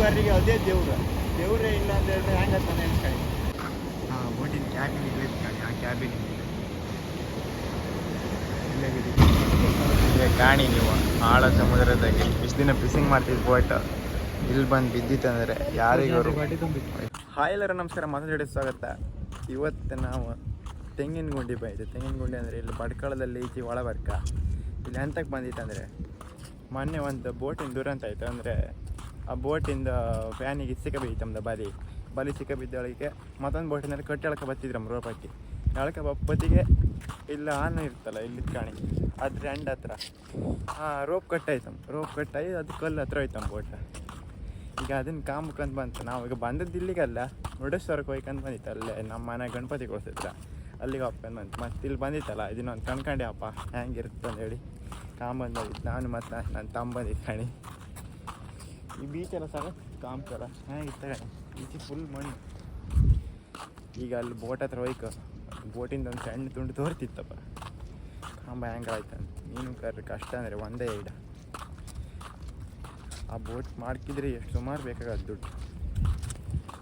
ಮೀನುಗಾರರಿಗೆ ಅದೇ ದೇವ್ರು. ದೇವ್ರೇ ಇಲ್ಲ ಅಂತ ಹೇಳಿದ್ರೆ ಹೆಂಗತ್ತಾನೆ ಅನ್ಕೊಳ್ಳಿ ಹಾಂ ಬೋಟಿನ ಕ್ಯಾಬಿನ್ ಇಲ್ಲೇ ಆ ಕ್ಯಾಬಿನ್ ಇಲ್ಲೇ ಕಾಣಿ ನೀವು. ಆಳ ಸಮುದ್ರದಾಗೆ ಇಷ್ಟು ದಿನ ಫಿಶಿಂಗ್ ಮಾಡ್ತಿದ್ ಬೋಟ್ ಇಲ್ಲಿ ಬಂದು ಬಿದ್ದಿತ್ತಂದ್ರೆ ಯಾರಿಗೂ ಹಾಯ್ ಎಲ್ಲರೂ ನಮಸ್ಕಾರ. ಮಾತಾಡಿ ಸ್ವಾಗತ. ಇವತ್ತು ನಾವು ತೆಂಗಿನ ಗುಂಡಿ ಬೈತೆ ತೆಂಗಿನ ಗುಂಡಿ ಅಂದರೆ ಇಲ್ಲಿ ಬಡ್ಕಳದಲ್ಲಿ ಈಚೆ ಒಳಬರ್ಕ. ಇಲ್ಲಿ ಎಂತಕ್ಕೆ ಬಂದಿತ್ತಂದರೆ ಮೊನ್ನೆ ಒಂದು ಬೋಟಿನ ದುರಂತ ಆಯಿತು. ಅಂದರೆ ಆ ಬೋಟಿಂದ ಫ್ಯಾನಿಗೆ ಸಿಕ್ಕ ನಮ್ದು ಬಲಿ. ಬಲಿ ಸಿಕ್ಕಬಿದ್ದೊಳಗೆ ಮತ್ತೊಂದು ಬೋಟಿನಲ್ಲಿ ಕಟ್ಟಿ ಎಳ್ಕ ಬತ್ತಿದ್ರಮ್ಮ ರೋಪಕ್ಕೆ. ಎಳ್ಕ ಬಪ್ಪತ್ತಿಗೆ ಇಲ್ಲ ಆನೆ ಇರ್ತಲ್ಲ, ಇಲ್ಲಿ ಕಾಣಿ. ಅದ್ರ ಎಂಡ್ ಹತ್ರ. ಹಾಂ ರೋಪ್ ಕಟ್ಟಾಯ್ತಮ್ಮ ರೋಪ್ ಕಟ್ಟಾಗಿ ಅದು ಕಲ್ಲು ಹತ್ರ ಹೋಯ್ತಮ್ಮ ಬೋಟ. ಈಗ ಅದನ್ನು ಕಾಂಬಕಂತ ಬಂತು. ನಾವು ಈಗ ಬಂದದ್ದು ಇಲ್ಲಿಗಲ್ಲ, ಮುರುಡೇಶ್ವರಕ್ಕೆ ಹೋಯ್ಕಂತ ಬಂದಿತ್ತು. ಅಲ್ಲೇ ನಮ್ಮ ಮನೆ ಗಣಪತಿ ಕೊಡ್ಸಿದ್ರ ಅಲ್ಲಿಗೆ ಹೋಗ್ಕೊಂಡು ಬಂತು. ಮತ್ತೆ ಇಲ್ಲಿ ಬಂದಿತ್ತಲ್ಲ, ಇದನ್ನೊಂದು ಕಣ್ಕಂಡೆ ಅಪ್ಪ. ಹೆಂಗಿರುತ್ತೆ ಅಂತ ಹೇಳಿ. ಕಾಂಬಂದು ಬಂದಿತ್ತು. ನಾನು ಮತ್ತು ನನ್ನ ತಮ್ಮ ಬಂದಿತ್ತು ಕಣಿ. ಈ ಬೀಚೆಲ್ಲ ಕಾಂಬ್ಸಲ್ಲ ಹೇಗಿತ್ತು ಕಣಿ ಈಚೆ ಫುಲ್ ಮಣ್ಣು ಈಗ ಅಲ್ಲಿ ಬೋಟ್ ಹತ್ರ ಹೋಯ್ಕ. ಬೋಟಿಂದ ಒಂದು ಸಣ್ಣ ತುಂಡು ತೋರ್ತಿತ್ತಪ್ಪ. ಕಾಂಬ ಹೆಂಗಾಯ್ತು ಅಂತ. ನೀನು ಕರ್ರಿ ಕಷ್ಟ ಅಂದರೆ ಒಂದೇ ಇಡ. ಆ ಬೋಟ್ ಮಾಡ್ಕಿದ್ರೆ ಎಷ್ಟು ಸುಮಾರು ಬೇಕಾಗತ್ತೆ ದುಡ್ಡು.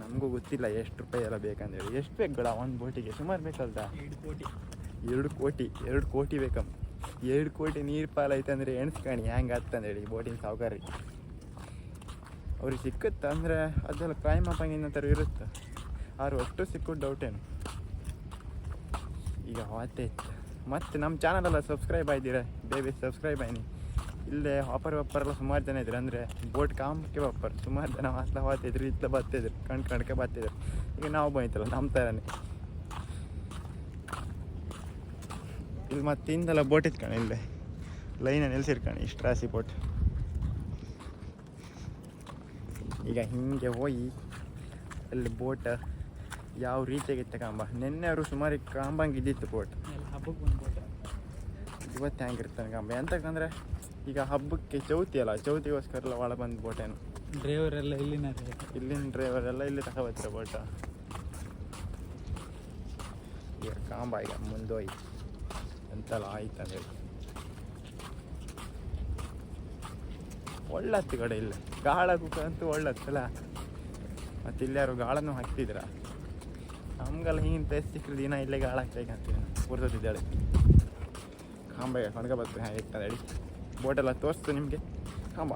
ನಮಗೂ ಗೊತ್ತಿಲ್ಲ ಎಷ್ಟು ರೂಪಾಯಿ ಎಲ್ಲ ಬೇಕಂದೇಳಿ ಎಷ್ಟು ಬೇಕಲ್ಲ ಒಂದು ಬೋಟಿಗೆ ಸುಮಾರು ಬೇಕಲ್ದ ಎರಡು ಕೋಟಿ. ಎರಡು ಕೋಟಿ. ಎರಡು ಕೋಟಿ ಬೇಕಮ್ಮ. ಎರಡು ಕೋಟಿ ನೀರು ಪಾಲೈತೆ ಅಂದರೆ ಎಣ್ಸ್ಕಣಿ ಹೆಂಗೆ ಅಂತಂದೇಳಿ ಬೋಟಿನ ಸಾವುಕಾರಿ. ಅವ್ರಿಗೆ ಸಿಕ್ಕುತ್ತೆ? ಅಂದರೆ ಅದೆಲ್ಲ ಕ್ರೈಮ್ ಅಪ್ಪಂಗಿನ ಥರ ಇರುತ್ತೆ. ಒಟ್ಟು ಅಷ್ಟು ಡೌಟ್ ಏನು? ಈಗ ಅವತ್ತೇ ಇತ್ತು ಮತ್ತು ನಮ್ಮ ಚಾನಲೆಲ್ಲ ಸಬ್ಸ್ಕ್ರೈಬ್ ಆಯ್ತೀರ ಬೇಬಿ ಸಬ್ಸ್ಕ್ರೈಬ್ ಆಯ್ನಿ. ಇಲ್ಲೇ ವಾಪರ್ ವಪ್ಪರ್ ಎಲ್ಲ ಸುಮಾರು ಜನ ಇದ್ರು. ಅಂದರೆ ಬೋಟ್ ಕಾಮಕ್ಕೆ ವಾಪರ್ ಸುಮಾರು ಜನ ಮಾತ್ರ ಹೋಗ್ತಿದ್ರು ಇತ್ತ ಬರ್ತಿದ್ರು ಕಣ್ ಕಣ್ಕೆ ಬರ್ತಿದ್ರು ಈಗ ನಾವು ಬಂದಿತ್ತಲ್ಲ ನಮ್ಮ ಥರನೇ ಇಲ್ಲಿ ಮತ್ತೆ ಹಿಂದೆಲ್ಲ ಬೋಟ್ ಇತ್ಕೊಂಡು ಇಲ್ಲೇ. ಲೈನ ನಿಲ್ಸಿರ್ಕಣಿ ಇಷ್ಟು ರಾಸಿ ಬೋಟ್ ಈಗ ಹಿಂಗೆ ಹೋಗಿ ಅಲ್ಲಿ ಬೋಟ್ ಯಾವ ರೀತಿಯಾಗಿತ್ತು ಕಾಂಬ ನಿನ್ನೆ ಅವರು ಸುಮಾರು ಕಾಂಬಂಗೆ ಇದ್ದಿತ್ತು ಬೋಟ್ ಇವತ್ತು ಹ್ಯಾಂಗಿರ್ತಾನೆ ಕಾಂಬ? ಎಂತಕ್ಕಂದ್ರೆ ಈಗ ಹಬ್ಬಕ್ಕೆ ಚೌತಿ ಅಲ್ಲ ಚೌತಿಗೋಸ್ಕರ ಎಲ್ಲ ಒಳ ಬಂದು ಬೋಟೇನು ಡ್ರೈವರ್ ಎಲ್ಲ ಇಲ್ಲಿನ ಇಲ್ಲಿನ ಡ್ರೈವರ್ ಎಲ್ಲ ಇಲ್ಲಿ ತಗೊಬತ್ತಾರೆ ಬೋಟ ಈಗ ಕಾಂಬ ಈಗ ಮುಂದೋಯ್ ಎಂತೆಲ್ಲ ಆಯ್ತು ಅಂದ್ರೆ ಒಳ್ಳತ್ತು ಕಡೆ ಇಲ್ಲ. ಗಾಳ ಅಂತೂ ಒಳ್ಳತ್ತಲ್ಲ ಮತ್ತು ಇಲ್ಲಾರು ಗಾಳನೂ ಹಾಕ್ತಿದ್ರ? ನಮ್ಗೆಲ್ಲ ಹಿಂಗೆ ಪ್ಲೇಸ್ ದಿನ ಇಲ್ಲೇ ಗಾಳ ಹಾಕ್ಬೇಕಂತೀನಿ ಕುರ್ತಿದ್ದಾಳೆ ಕಾಂಬ ಕಣ್ಕ ಬರ್ತೀನಿ. ಹಾಗೆ ಹೇಳಿ ಬೋಟೆಲ್ಲ ತೋರಿಸ್ತು ನಿಮಗೆ. ಕಾಂಬ.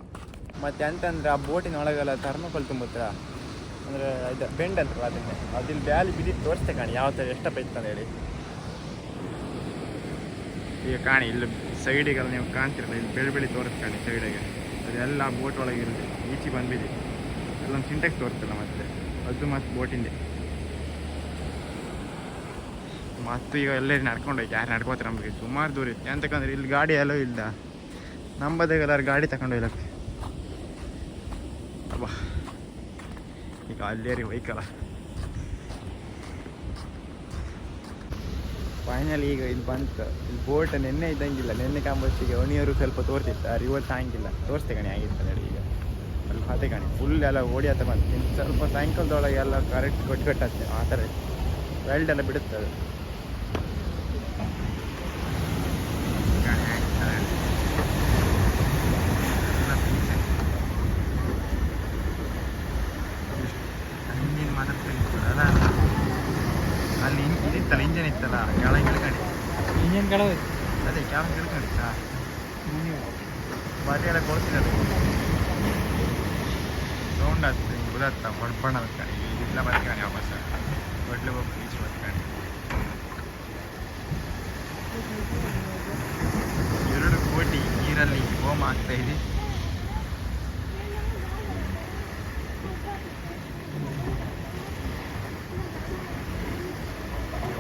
ಮತ್ತು ಅಂತಂದ್ರೆ ಆ ಬೋಟಿನ ಒಳಗೆಲ್ಲ ಥರ್ಮೋಕೋಲ್ ತುಂಬುತ್ತರ ಅಂದರೆ ಇದು ಬೆಂಡ್ ಅಂತಾರಲ್ಲ ಅದನ್ನೇ. ಅದಿಲ್ಲಿ ಬ್ಯಾಲಿ ಬಿದ್ದು ತೋರಿಸ್ತೆ ಕಾಣಿ. ಯಾವ ಥರ ಎಷ್ಟಪ್ಪ ಅಂತ ಹೇಳಿ. ಈಗ ಕಾಣಿ, ಇಲ್ಲಿ ಸೈಡಿಗೆಲ್ಲ ನೀವು ಕಾಣ್ತಿರಲ್ಲ, ಇಲ್ಲಿ ಬೆಳಿ ಬೆಳಿ ತೋರಿಸ್ ಕಾಣಿ ಸೈಡಿಗೆ ಅದೆಲ್ಲ ಬೋಟ್ ಒಳಗೆ ಇರುತ್ತೆ. ಈಚೆ ಬಂದ್ಬಿಡಿ. ಎಲ್ಲ ಸಿಂಟೆಕ್ಸ್ ತೋರಿಸ್ತಲ್ಲ ಮತ್ತೆ. ಅದು ಮತ್ತೆ ಬೋಟಿಂದೆ ಮತ್ತು ಈಗ ಎಲ್ಲರೂ ನಡ್ಕೊಂಡು ಯಾರು ನಡ್ಕೋತಾರೆ ನಮಗೆ? ಸುಮಾರು ದೂರ ಇತ್ತು. ಎಂತಕ್ಕಂದ್ರೆ ಇಲ್ಲಿ ಗಾಡಿ ಎಲ್ಲೋ ಇಲ್ಲ. ನಂಬದಾಗೆಲ್ಲರೂ ಗಾಡಿ ತಗೊಂಡು ಹೋಗ್ಲಕ್ಕೆ ಅಬ್ಬಾ. ಈಗ ಅಲ್ಲೇರಿ ಹೋಯ್ಕಲ್ಲ ಫೈನಲ್ ಈಗ ಇಲ್ಲಿ ಬಂತು. ಇಲ್ಲಿ ಬೋಟ್ ನಿನ್ನೆ ಇದ್ದಂಗಿಲ್ಲ. ನಿನ್ನೆ ಕಾಂಬಸ್ಟಿಗೆ ಒಣಿಯವರು ಸ್ವಲ್ಪ ತೋರ್ತಿತ್ತು. ಆ ಇವತ್ತು ಹಂಗಿಲ್ಲ ತೋರಿಸ್ತೆ ಕಣಿ ಆಗಿತ್ತು ನೋಡಿ ಈಗ. ಅಲ್ಲಿ ಹತ್ತೆ ಕಣಿ ಫುಲ್ ಎಲ್ಲ ಓಡಿ ಬಂತು. ಇನ್ನು ಸ್ವಲ್ಪ ಸಾಯಂಕಾಲದೊಳಗೆ ಎಲ್ಲ ಕರೆಕ್ಟ್ ಕೊಟ್ಟು ಕಟ್ಟತ್ತೆ. ಆ ಥರ. ವೆಲ್ಡ್ ಎಲ್ಲ ಬಿಡುತ್ತೆ ಅದು ಇಂಜಿನ್ ಮಾತ್ರ ಅಲ್ಲ ಅಲ್ಲಿ ಇದಿತ್ತಲ್ಲ ಇಂಜನ್ ಇತ್ತಲ್ಲ ಕೆಳಗೆ ಇಳ್ಕೊಂಡು ಇಂಜನ್ ಕೆಳಗೆ ಅದೇ ಕೆಳಗೆ ಇಳ್ಕೊಂಡಿತ್ತ ಬಾರಿ ಎಲ್ಲ ಕೊಡ್ತಿದ್ದಾರೆ ಸೌಂಡ್ ಆಗ್ತದೆ ಹಿಂಗೆ ಗೊತ್ತಾಗ್ತಾ? ಹೊಡ್ಬಣ್ಣ ಬರ್ತಾನೆ ಇಲ್ಲ ಬರ್ತಾನೆ ವಾಪಸ್ ಒಡ್ಲೆ ಹೋಗಿ ಬೀಚ್ ಬರ್ತಾನೆ ಎರಡು ಕೋಟಿ ನೀರಲ್ಲಿ ಹೋಮ್ ಆಗ್ತಾ ಇದೆ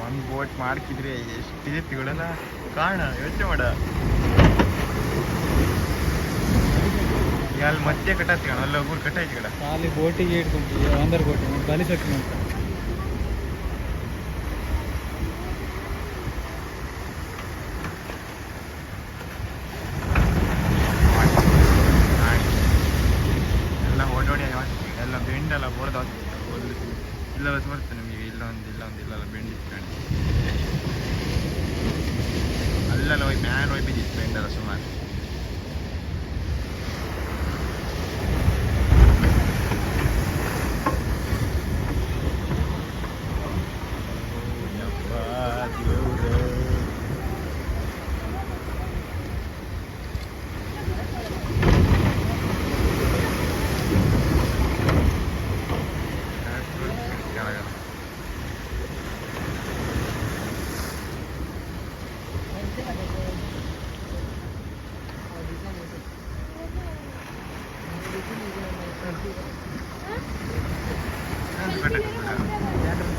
ಒಂದು ಬೋಟ್ ಮಾಡ್ಕಿದ್ರೆ ಎಷ್ಟು ತಿಗಳಲ್ಲ ಕಾರಣ ಯೋಚನೆ ಮಾಡ. ಅಲ್ಲಿ ಮಧ್ಯೆ ಕಟ್ಟಾತಿ ಕಣ ಅಲ್ಲಿ ಒಬ್ಬರು ಕಟ್ಟಾಯ್ತು ಕಡ ಅಲ್ಲಿ ಬೋಟಿಗೆ ಇಟ್ಕೊಂಡು ಆಂಧ್ರ ಬೋಟಿ ಬಲಿ ಸಕ್ಕ ಅಂತ ಎಲ್ಲ ಓಡೋಡಿ ಎಲ್ಲ ಬೆಂಡೆಲ್ಲ ಬೋರ್ದು ನಿಮಗೆ ಇಲ್ಲ ಒಂದು ಇಲ್ಲ ಒಂದು ಇಲ್ಲ ಬೆಂಡ್ ಇಟ್ಕೊಂಡು ಅಲ್ಲೆಲ್ಲ ಹೋಗಿ ಮ್ಯಾಲ ಹೋಗಿ ಬಿದ್ದಿತ್ತು ಬೆಂಡೆಲ್ಲ ಸುಮಾರು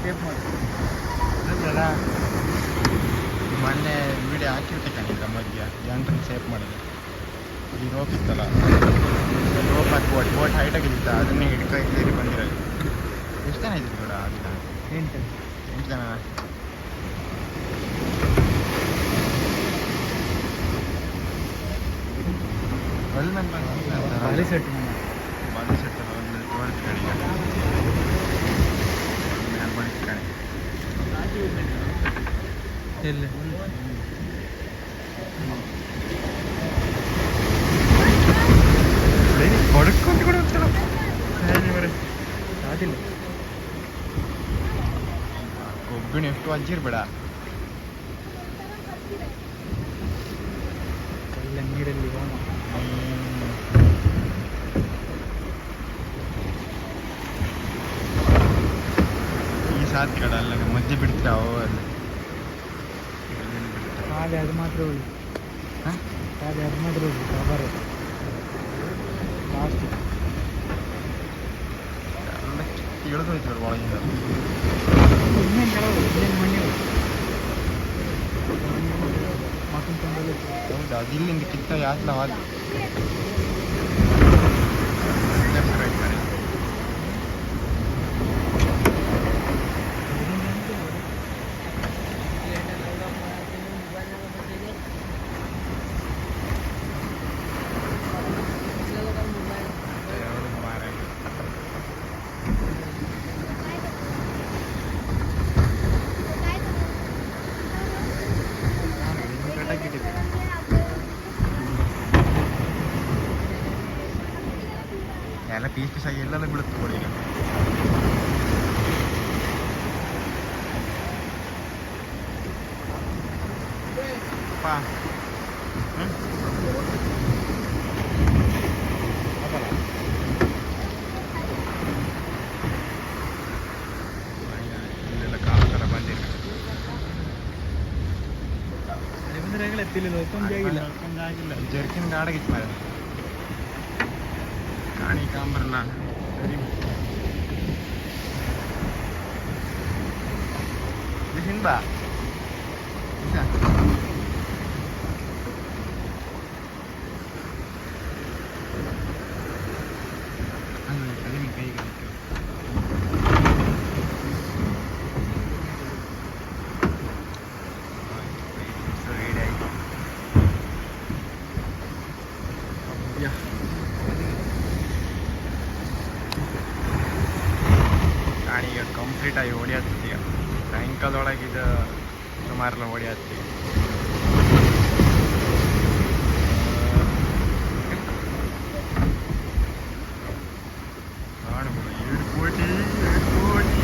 ಸೇಫ್ ಮಾಡಿ ಅಲ್ಲ ಮೊನ್ನೆ ವಿಡಿಯೋ ಹಾಕಿರ್ತೆ ಮಧ್ಯ. ಜನರನ್ನು ಸೇಫ್ ಮಾಡಿದೆ ಈ ರೋಪ್ ಇತ್ತಲ್ಲ. ರೋಪ್ ಹಾಕಿ ಬೋಟ್ ಬೋಟ್ ಹೈಟಾಗಿದ್ದ ಅದನ್ನೇ ಹಿಡ್ಕೊ ಸೇರಿ ಬಂದಿರೋದು. ಎಷ್ಟು ಜನ ಇದ್ದೀರಿ ಕೂಡ ಆಗಿಲ್ಲ ಎಂಟು. ಎಂಟು ಜನ? ಮೇಲೆ ಖಾಲಿ ಸೆಟ್ ಬಾಲಿ ಸೆಟ್ ಅಲ್ಲ ಒಂದು ತೋರಿಸ್ ಕಡೆಗೆ ಮೇಲೆ ಬಡಿಸ್ ಕಣೆ ಎಲ್ಲಿ ಹೊಡ್ಕೊಂಡು ಕೂಡ ಹೋಗ್ತಾರ ಅದಿಲ್ಲ ಒಬ್ಬಿನ ಎಷ್ಟು ಅಜ್ಜಿರ್ಬೇಡ ಎಲ್ಲ ನೀರಲ್ಲಿ ಹೋಮ ಈ ಸಾತ್ ಕಡಲ್ಲ ಮಜ್ಜೆ ಬಿಡ್ತಾವ ಅಲ್ಲಿ. ಖಾಲಿ ಅದು ಮಾತ್ರ ಹೋಗಿ. ಖಾಲಿ ಅದು ಮಾತ್ರ ಹೋಗಿ ಬರ ಲಾಸ್ಟ್ ಇಳಿದು ಹೋಯ್ತು ಒಳಗಿಂದ ಇನ್ನೇನು ಕೆಳಗೆ ಇನ್ನೇನು ಮಣ್ಣಿ ಮತ್ತೊಂದು ತಂದಲ್ಲಿ ಹೌದಾ? ಅದು ಇಲ್ಲಿಂದ ಕಿತ್ತ ಯಾತ್ಲ ವಾದ ಎಲ್ಲ ಪೀಸ್ ಪೀಸ್ ಆಗಿ ಎಲ್ಲೆಲ್ಲ ಬೀಳುತ್ತೆ ನೋಡಿ ಈಗ ಪಾ ಹ್ಮ್? ಇಲ್ಲೆಲ್ಲ ಕಾಲು ಥರ ಬಂದಿದೆ ಬಂದ್ರೆ Ini nih lah, pernah di sini mbak? ಈಗ ಕಂಪ್ಲೀಟ್ ಆಗಿ ಹೊಡಿಯತ್ತೆ ಸಾಯಂಕಾಲದೊಳಗಿದ ಸಾಯಂಕಾಲದೊಳಗೆ ಇದು ಸುಮಾರೆಲ್ಲ ಹೊಡಿಯತ್ತೆ ಕಾಣ್ಬೋದು ಎರಡು ಕೋಟಿ ಎರಡು ಕೋಟಿ.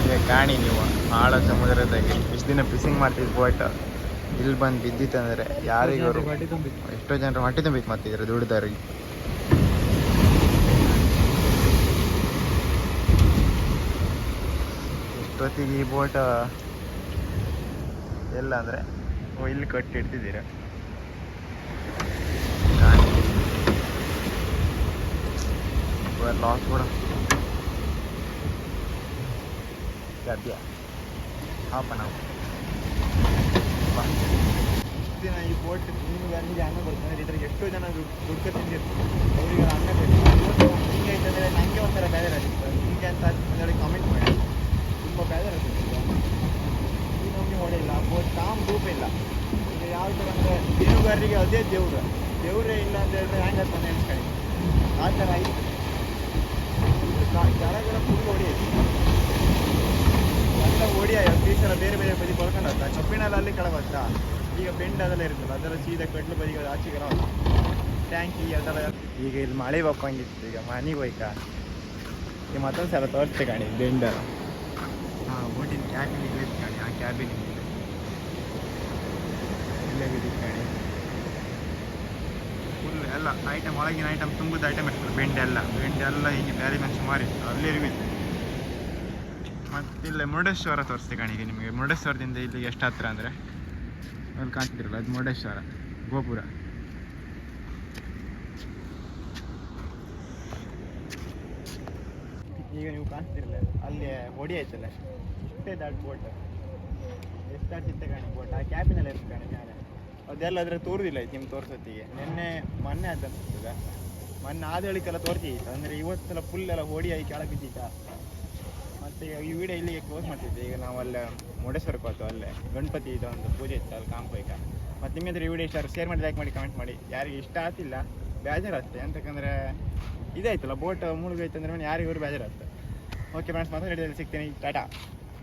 ಈಗ ಕಾಣಿ ನೀವು, ಆಳ ಸಮುದ್ರದಾಗೆ ಇಷ್ಟು ದಿನ ಫಿಶಿಂಗ್ ಮಾಡ್ತಿದ್ದು ಬೋಟ್ ಇಲ್ಲಿ ಬಂದು ಬಿದ್ದಿತ್ತಂದ್ರೆ ಯಾರಿಗೂ ಎಷ್ಟೋ ಜನರು ಹೊಟ್ಟೆ ತುಂಬಿತ್ತು. ಮತ್ತೆ ಇದ್ರೆ ದುಡಿದಾರಿ ಎಷ್ಟೊತ್ತಿಗೆ ಈ ಬೋಟ್ ಎಲ್ಲ ಅಂದರೆ ಇಲ್ಲಿ ಕಟ್ಟಿಡ್ತಿದ್ದೀರ ಲಾಸ್ ಕೂಡ. ಗದ್ಯ ಹಾಫ್ ಅನ್ ದಿನ ಈ ಬೋಟ್ ಮೀನುಗಾರನಿಗೆ ಅನ್ನ ಬರ್ತಾರೆ? ಇದ್ರಿಗೆ ಎಷ್ಟೋ ಜನ ದುಡ್ಡು ತಿಂದಿರ್ತಾರೆ. ಅವರಿಗೆ ಅನ್ನ ಬೇಕು. ಹಿಂಗೆ ಐತಂದರೆ ನನಗೆ ಒಂಥರ ಬೇಜಾರಾಗಿತ್ತು ಹಿಂಗೆ ಅಂತ ಒಂದೆರಡು ಕಾಮೆಂಟ್ ಮಾಡಿ ತುಂಬ ಬೇಜಾರಾಗ್ತಿತ್ತು ಈ ನಮಗೆ ಹೊಡೆಯಿಲ್ಲ. ಬೋಟ್ ಕಾಮ್ ರೂಪ ಇಲ್ಲ. ಈಗ ಯಾವ ಥರ ಅಂದರೆ ಮೀನುಗಾರರಿಗೆ ಅದೇ ದೇವ್ರು. ದೇವರೇ ಇಲ್ಲ ಅಂತ ಹೇಳಿದ್ರೆ ಹ್ಯಾಂಗ ಅನ್ಕೊಳ್ಳಿ. ಆ ಥರ ಆಯಿತು. ಕೆಳಗೆಲ್ಲ ಫುಲ್ ಹೊಡಿಯಿತು ಎಲ್ಲ ಓಡಿಯ ಟೀಚರ್ ಬೇರೆ ಬೇರೆ ಬದಿ ಬರ್ಕೊಂಡು ಹೋಗ್ತಾ ಕಬ್ಬಿಣಲ್ಲ ಅಲ್ಲಿ ಕೆಳಗೆ ಹೋಗ್ತಾ ಈಗ ಬೆಂಡ್ ಅದೆಲ್ಲ ಇರುತ್ತಲ್ಲ, ಅದೆಲ್ಲ ಸೀದಾ ಕಟ್ಲು ಬದಿಗೆ ಟ್ಯಾಂಕ್ ಟ್ಯಾಂಕಿ ಅದೆಲ್ಲ ಈಗ ಇಲ್ಲಿ ಮಳೆ ಬಪ್ಪಂಗಿತ್ತು ಈಗ ಮನೆಗೆ ಹೋಯ್ತಾ? ಈಗ ಮತ್ತೊಂದು ಸಲ ತೋರಿಸ್ತೆ ಕಾಣಿ, ಬೆಂಡ. ಹಾಂ, ಬೋಟಿನ ಕ್ಯಾಬಿನ್ ಇಲ್ಲೇ ಇತ್ತು ಕಾಣಿ, ಆ ಕ್ಯಾಬಿನ್ ಇಲ್ಲೇ ಬಿದ್ದಿತ್ತು ಕಾಣಿ. ಫುಲ್ ಎಲ್ಲ ಐಟಮ್ ಒಳಗಿನ ಐಟಮ್ ತುಂಬಿದ ಐಟಮ್ ಇರ್ತದೆ ಬೆಂಡೆ ಬೆಂಡೆಲ್ಲ ಬೆಂಡೆ ಬ್ಯಾರಿ ಹೀಗೆ ಬೇರೆ ಮೇಲೆ ಸುಮಾರು ಇತ್ತು ಅಲ್ಲೇ ಇರ್ಬೇಕು ಮತ್ತೆ ಇಲ್ಲೇ ಮುರುಡೇಶ್ವರ ತೋರಿಸ್ತೆ ಕಾಣಿಗೆ ನಿಮಗೆ. ಮುರುಡೇಶ್ವರದಿಂದ ಇಲ್ಲಿ ಎಷ್ಟು ಹತ್ರ ಅಂದರೆ ಅಲ್ಲಿ ಕಾಣ್ತಿರಲ್ಲ ಅದು ಮುರುಡೇಶ್ವರ, ಗೋಪುರ. ಈಗ ನೀವು ಕಾಣಿಸ್ತಿರಲ್ಲ ಅಲ್ಲಿ ಹೊಡಿ ಆಯ್ತಲ್ಲ. ಇಷ್ಟೇ ದಾಟ್ ಬೋಟ್ ಎಷ್ಟು ದಾಟಿತ್ತೆ ಕಾಣಿ ಬೋಟ್ ಆ ಕ್ಯಾಬಿನಲ್ಲಿ ಎಷ್ಟು ಕಾಣಿ ಮೇಲೆ ಅದೆಲ್ಲ ಅದ್ರ ತೋರುದಿಲ್ಲ ನಿಮ್ಮ ತೋರ್ಸೊತ್ತಿಗೆ. ನಿನ್ನೆ ಮೊನ್ನೆ ಆದ ಅನ್ಸ್ತದ ಮೊನ್ನೆ ಆದ ಹೇಳಿಕೆಲ್ಲ ತೋರಿಸಿತ್ತು ಅಂದರೆ ಇವತ್ತೆಲ್ಲ ಫುಲ್ ಎಲ್ಲ ಹೊಡಿ ಆಗಿ ಕೆಳಗೆ ಬಿದ್ದಿತ್ತ? ಮತ್ತೆ ಈ ವಿಡಿಯೋ ಇಲ್ಲಿಗೆ ಕ್ಲೋಸ್ ಮಾಡ್ತಿದ್ದೆ. ಈಗ ನಾವು ಅಲ್ಲೇ ಮುರುಡೇಶ್ವರಕ್ಕೆ ಹೋಯ್ತು, ಅಲ್ಲೇ ಗಣಪತಿ ಇದು ಒಂದು ಪೂಜೆ ಇತ್ತು ಅಲ್ಲಿ ಕಾಂಪೈಕ ಮತ್ತು ನಿಮ್ಮಿಂದ ಈ ವಿಡಿಯೋ ಶೇರ್ ಮಾಡಿ ಲೈಕ್ ಮಾಡಿ ಕಮೆಂಟ್ ಮಾಡಿ. ಯಾರಿಗೆ ಇಷ್ಟ ಆಗ್ತಿಲ್ಲ, ಬೇಜಾರಾಗ್ತದೆ. ಅಂತಕಂದ್ರೆ ಇದಾಯ್ತಲ್ಲ ಬೋಟ್ ಮುಳುಗೈತೆ ಅಂದ್ರೆ ಯಾರಿಗೂ ಬೇಜಾರಾಗ್ತದೆ. ಓಕೆ ಫ್ರೆಂಡ್ಸ್ ಮತ್ತೆ ಸಿಗ್ತೀನಿ. ಟಾಟಾ